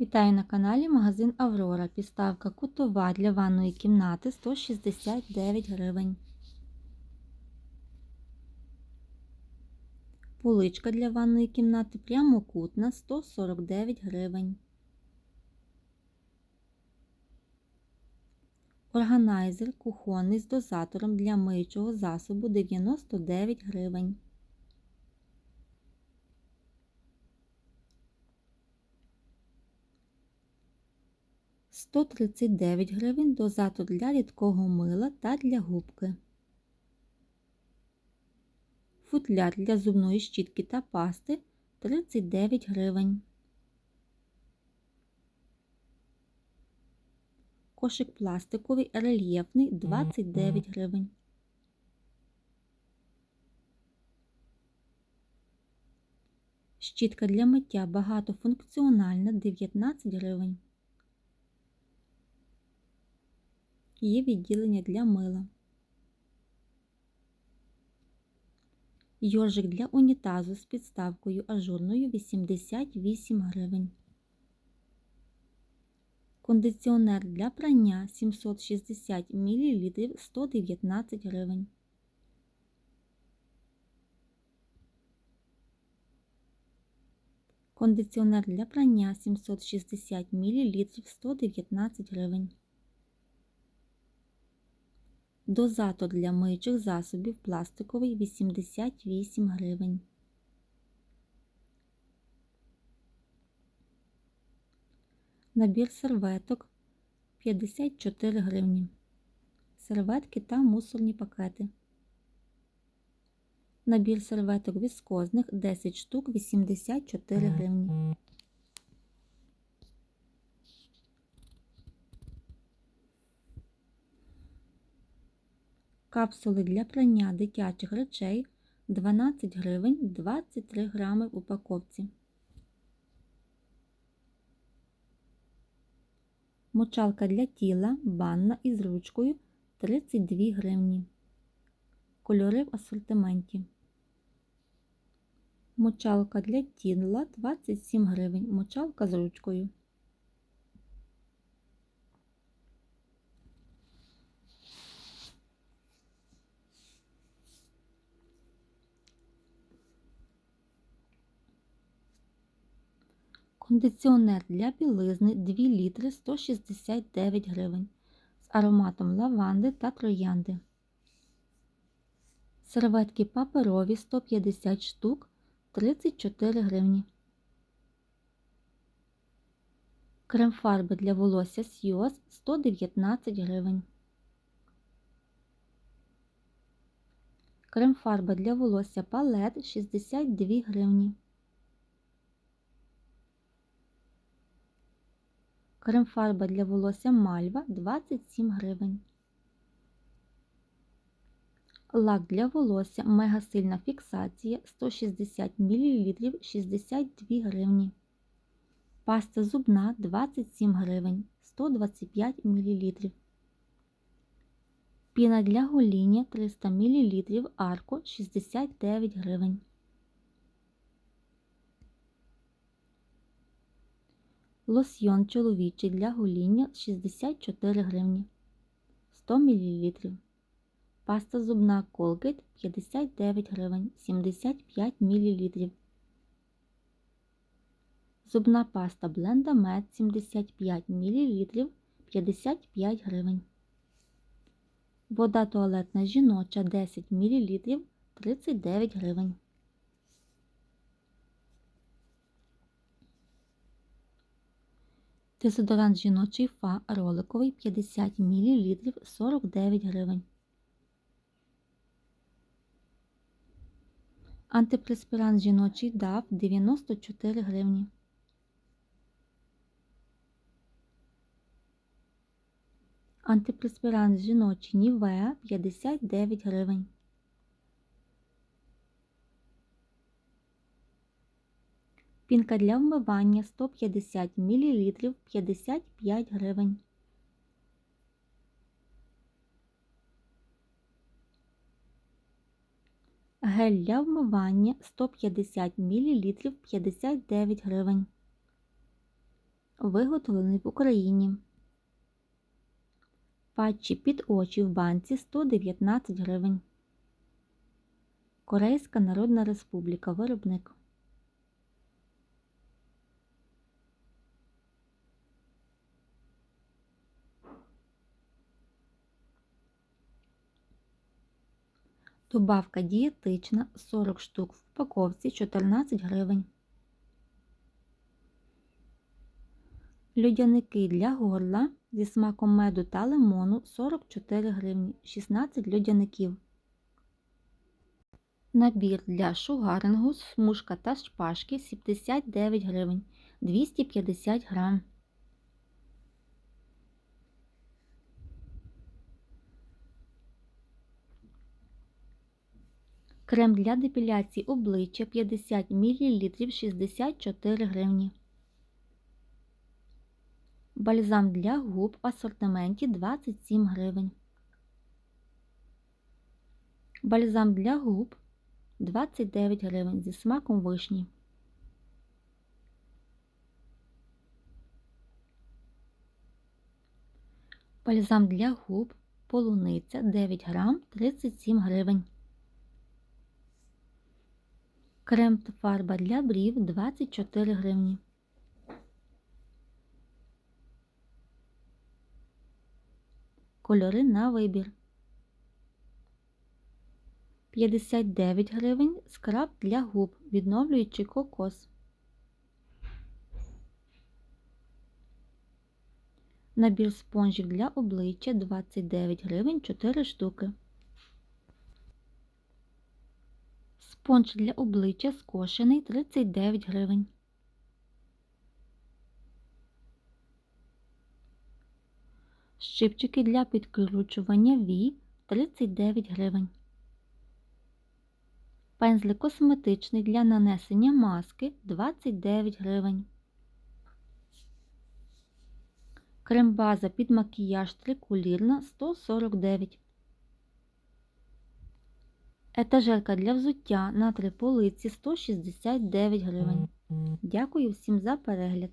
Вітаю на каналі магазин Аврора. Підставка кутова для ванної кімнати 169 гривень. Поличка для ванної кімнати прямокутна 149 гривень. Органайзер кухонний з дозатором для миючого засобу 99 гривень. – 139 гривень дозатор для рідкого мила та для губки. Футляр для зубної щітки та пасти 39 гривень. Кошик пластиковий рельєфний 29 гривень. Щітка для миття багатофункціональна 19 гривень. Є відділення для мила. Йоржик для унітазу з підставкою ажурною 88 гривень. Кондиціонер для прання 760 мл 119 гривень. Кондиціонер для прання 760 мл 119 гривень. Дозатор для миючих засобів пластиковий 88 гривень. Набір серветок 54 гривні. Серветки та мусорні пакети. Набір серветок віскозних 10 штук 84 гривні. Капсули для прання дитячих речей 12 гривень 23 грами в упаковці. Мочалка для тіла банна із ручкою 32 гривні. Кольори в асортименті. Мочалка для тіла 27 гривень. Мочалка з ручкою. Кондиціонер для білизни 2 літри 169 гривень з ароматом лаванди та троянди. Серветки паперові 150 штук 34 гривні. Крем-фарби для волосся Сйоз 119 гривень. Крем-фарба для волосся палет 62 гривні. Крем-фарба для волосся Мальва 27 гривень. Лак для волосся Мегасильна фіксація 160 мл 62 гривні. Паста зубна 27 гривень 125 мл. Піна для гоління 300 мл арко 69 гривень. Лосьйон чоловічий для гоління 64 гривні 100 мл. Паста зубна Colgate 59 гривень 75 мл. Зубна паста Blenda Med 75 мл 55 гривень. Вода туалетна жіноча 10 мл 39 гривень. Дезодорант жіночий фа роликовий 50 мл 49 гривень. Антипреспірант жіночий DAF 94 гривні. Антипреспірант жіночий Нівеа 59 гривень. Пінка для вмивання 150 мл 55 гривень. Гель для вмивання 150 мл 59 гривень. виготовлений в Україні. Патчі під очі в банці 119 гривень. Корейська Народна Республіка. Виробник. Добавка дієтична 40 штук в упаковці 14 гривень. Людяники для горла зі смаком меду та лимону 44 гривні 16 людяників. Набір для шугарингу, смужка та шпажки 79 гривень 250 грам. Крем для депіляції обличчя 50 мл 64 гривні. Бальзам для губ в асортименті 27 гривень. Бальзам для губ 29 гривень зі смаком вишні. Бальзам для губ полуниця 9 грам 37 гривень. Крем та фарба для брів 24 гривні. Кольори на вибір. 59 гривень скраб для губ, відновлюючий кокос. Набір спонжів для обличчя 29 гривень 4 штуки. Спонж для обличчя скошений 39 гривень. Щипчики для підкручування вій 39 гривень. Пензлик косметичний для нанесення маски 29 гривень. Крем-база під макіяж трикулірна 149 Етажерка для взуття на три полиці 169 гривень. Дякую всім за перегляд!